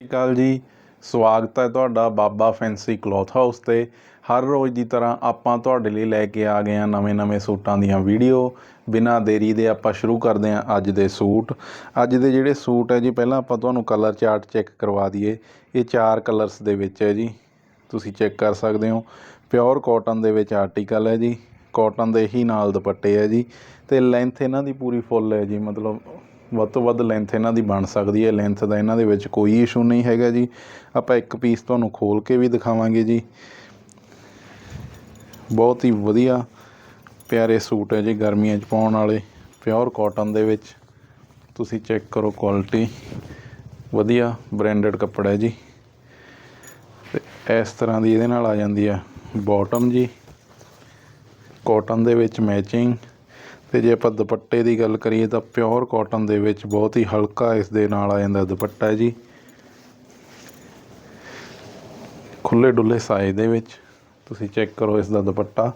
ਸਤਿ ਸ਼੍ਰੀ ਅਕਾਲ ਜੀ, ਸਵਾਗਤ ਹੈ ਤੁਹਾਡਾ ਬਾਬਾ ਫੈਂਸੀ ਕਲੋਥ ਹਾਊਸ ਤੇ। ਹਰ ਰੋਜ਼ ਦੀ ਤਰ੍ਹਾਂ ਆਪਾਂ ਤੁਹਾਡੇ ਲਈ ਲੈ ਕੇ ਆ ਗਏ ਹਾਂ ਨਵੇਂ-ਨਵੇਂ ਸੂਟਾਂ ਦੀਆਂ ਵੀਡੀਓ। ਬਿਨਾਂ ਦੇਰੀ ਦੇ ਆਪਾਂ ਸ਼ੁਰੂ ਕਰਦੇ ਹਾਂ ਅੱਜ ਦੇ ਸੂਟ। ਅੱਜ ਦੇ ਜਿਹੜੇ ਸੂਟ ਹੈ ਜੀ, ਪਹਿਲਾਂ ਆਪਾਂ ਤੁਹਾਨੂੰ ਕਲਰ ਚਾਰਟ ਚੈੱਕ ਕਰਵਾ ਦਈਏ। ਇਹ ਚਾਰ ਕਲਰਸ ਦੇ ਵਿੱਚ ਹੈ ਜੀ। ਤੁਸੀਂ ਚੈੱਕ ਕਰ ਸਕਦੇ ਹੋ। ਪਿਓਰ ਕਾਟਨ ਦੇ ਵਿੱਚ ਆਰਟੀਕਲ ਹੈ ਜੀ। ਕਾਟਨ ਦੇ ਹੀ ਨਾਲ ਦੁਪੱਟੇ ਹੈ ਜੀ। ਤੇ ਲੈਂਥ ਇਹਨਾਂ ਦੀ ਪੂਰੀ ਫੁੱਲ ਹੈ ਜੀ, ਮਤਲਬ ਵੱਧ ਤੋਂ ਵੱਧ ਲੈਂਥ ਇਹਨਾਂ ਦੀ ਬਣ ਸਕਦੀ ਹੈ। ਲੈਂਥ ਦਾ ਇਹਨਾਂ ਦੇ ਵਿੱਚ ਕੋਈ ਇਸ਼ੂ ਨਹੀਂ ਹੈਗਾ ਜੀ। ਆਪਾਂ ਇੱਕ ਪੀਸ ਤੁਹਾਨੂੰ ਖੋਲ ਕੇ ਵੀ ਦਿਖਾਵਾਂਗੇ ਜੀ। ਬਹੁਤ ਹੀ ਵਧੀਆ ਪਿਆਰੇ ਸੂਟ ਹੈ ਜੀ ਗਰਮੀਆਂ 'ਚ ਪਾਉਣ ਵਾਲੇ। ਪਿਓਰ ਕਾਟਨ ਦੇ ਵਿੱਚ। ਤੁਸੀਂ ਚੈੱਕ ਕਰੋ ਕੁਆਲਿਟੀ ਵਧੀਆ ਬ੍ਰਾਂਡਡ ਕੱਪੜਾ ਹੈ ਜੀ। ਤੇ ਇਸ ਤਰ੍ਹਾਂ ਦੀ ਇਹਦੇ ਨਾਲ ਆ ਜਾਂਦੀ ਆ ਬਾਟਮ ਜੀ। ਕਾਟਨ ਦੇ ਵਿੱਚ ਮੈਚਿੰਗ ਤੇ ਜੇ ਆਪਾਂ ਦੁਪੱਟੇ ਦੀ ਗੱਲ ਕਰੀਏ ਤਾਂ ਪਿਓਰ ਕਾਟਨ ਦੇ ਵਿੱਚ ਬਹੁਤ ਹੀ ਹਲਕਾ ਇਸ ਦੇ ਨਾਲ ਆ ਜਾਂਦਾ ਦੁਪੱਟਾ ਜੀ। ਖੁੱਲੇ ਡੁੱਲੇ ਸਾਈਜ਼ ਦੇ ਵਿੱਚ ਤੁਸੀਂ ਚੈੱਕ ਕਰੋ ਇਸ ਦਾ ਦੁਪੱਟਾ।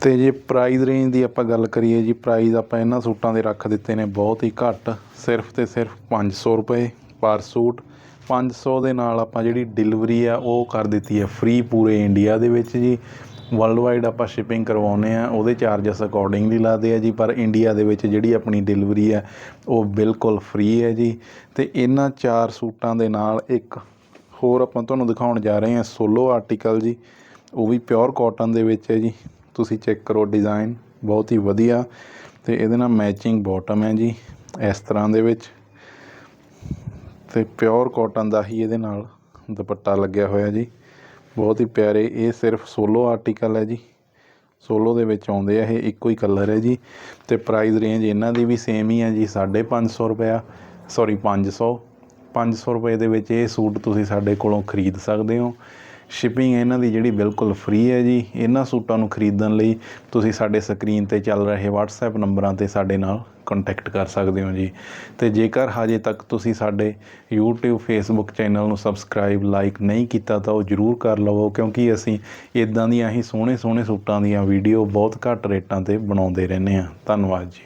ਤੇ ਜੇ ਪ੍ਰਾਈਸ ਰੇਂਜ ਦੀ ਆਪਾਂ ਗੱਲ ਕਰੀਏ ਜੀ ਪ੍ਰਾਈਸ ਆਪਾਂ ਇਹਨਾਂ ਸੂਟਾਂ ਦੇ ਰੱਖ ਦਿੱਤੇ ਨੇ ਬਹੁਤ ਹੀ ਘੱਟ। ਸਿਰਫ ਤੇ ਸਿਰਫ 500 ਰੁਪਏ ਪਰ ਸੂਟ। 500 ਦੇ ਨਾਲ ਆਪਾਂ ਜਿਹੜੀ ਡਿਲੀਵਰੀ ਆ ਉਹ ਕਰ ਦਿੱਤੀ ਹੈ ਫ੍ਰੀ ਪੂਰੇ ਇੰਡੀਆ ਦੇ ਵਿੱਚ ਜੀ। ਵਰਲਡ ਵਾਈਡ ਆਪਾਂ ਸ਼ਿਪਿੰਗ ਕਰਵਾਉਂਦੇ ਆ ਉਹਦੇ ਚਾਰਜਸ ਅਕੋਰਡਿੰਗਲੀ ਲਾਦੇ ਆ ਜੀ, ਪਰ ਇੰਡੀਆ ਦੇ ਵਿੱਚ ਜਿਹੜੀ ਆਪਣੀ ਡਿਲੀਵਰੀ ਹੈ, ਉਹ ਬਿਲਕੁਲ ਫ੍ਰੀ ਹੈ ਜੀ। ਤੇ ਇਹਨਾਂ ਚਾਰ ਸੂਟਾਂ ਦੇ ਨਾਲ ਇੱਕ ਹੋਰ ਆਪਾਂ ਤੁਹਾਨੂੰ ਦਿਖਾਉਣ ਜਾ ਰਹੇ ਹਾਂ ਸੋਲੋ ਆਰਟੀਕਲ ਜੀ, ਉਹ ਵੀ ਪਿਓਰ ਕਾਟਨ ਦੇ ਵਿੱਚ ਹੈ ਜੀ। ਤੁਸੀਂ ਚੈੱਕ ਕਰੋ ਡਿਜ਼ਾਈਨ ਬਹੁਤ ਹੀ ਵਧੀਆ। ਤੇ ਇਹਦੇ ਨਾਲ ਮੈਚਿੰਗ ਬਾਟਮ ਹੈ ਜੀ, ਇਸ ਤਰ੍ਹਾਂ ਦੇ ਵਿੱਚ। ਤੇ ਪਿਓਰ ਕਾਟਨ ਦਾ ਹੀ ਇਹਦੇ ਨਾਲ ਦੁਪੱਟਾ ਲੱਗਿਆ ਹੋਇਆ ਜੀ। ਬਹੁਤ ਹੀ ਪਿਆਰੇ, ਇਹ ਸਿਰਫ ਸੋਲੋ ਆਰਟੀਕਲ ਹੈ ਜੀ। ਸੋਲੋ ਦੇ ਵਿੱਚ ਆਉਂਦੇ ਆ, ਇਹ ਇੱਕੋ ਹੀ ਕਲਰ ਹੈ ਜੀ। ਤੇ ਪ੍ਰਾਈਸ ਰੇਂਜ ਇਹਨਾਂ ਦੀ ਵੀ ਸੇਮ ਹੀ ਹੈ ਜੀ 550 ਰੁਪਇਆ ਸੌਰੀ 500 500 ਰੁਪਏ ਦੇ ਵਿੱਚ ਇਹ ਸੂਟ ਤੁਸੀਂ ਸਾਡੇ ਕੋਲੋਂ ਖਰੀਦ ਸਕਦੇ ਹੋ। ਸ਼ਿਪਿੰਗ ਇਹਨਾਂ ਦੀ ਜਿਹੜੀ ਬਿਲਕੁਲ ਫ੍ਰੀ ਹੈ ਜੀ। ਇਹਨਾਂ ਸੂਟਾਂ ਨੂੰ ਖਰੀਦਣ ਲਈ ਤੁਸੀਂ ਸਾਡੇ ਸਕਰੀਨ ਤੇ ਚੱਲ ਰਹੇ WhatsApp ਨੰਬਰਾਂ ਤੇ ਸਾਡੇ ਨਾਲ ਕੰਟੈਕਟ ਕਰ ਸਕਦੇ ਹੋ ਜੀ। ਤੇ ਜੇਕਰ ਹਜੇ ਤੱਕ ਤੁਸੀਂ ਸਾਡੇ YouTube, Facebook ਚੈਨਲ ਨੂੰ ਸਬਸਕ੍ਰਾਈਬ ਲਾਈਕ ਨਹੀਂ ਕੀਤਾ ਤਾਂ ਉਹ ਜਰੂਰ ਕਰ ਲਵੋ, ਕਿਉਂਕਿ ਅਸੀਂ ਇਦਾਂ ਦੀਆਂ ਹੀ ਸੋਹਣੇ ਸੋਹਣੇ ਸੂਟਾਂ ਦੀਆਂ ਵੀਡੀਓ ਬਹੁਤ ਘੱਟ ਰੇਟਾਂ ਤੇ ਬਣਾਉਂਦੇ ਰਹਿੰਦੇ ਹਾਂ। ਧੰਨਵਾਦ ਜੀ।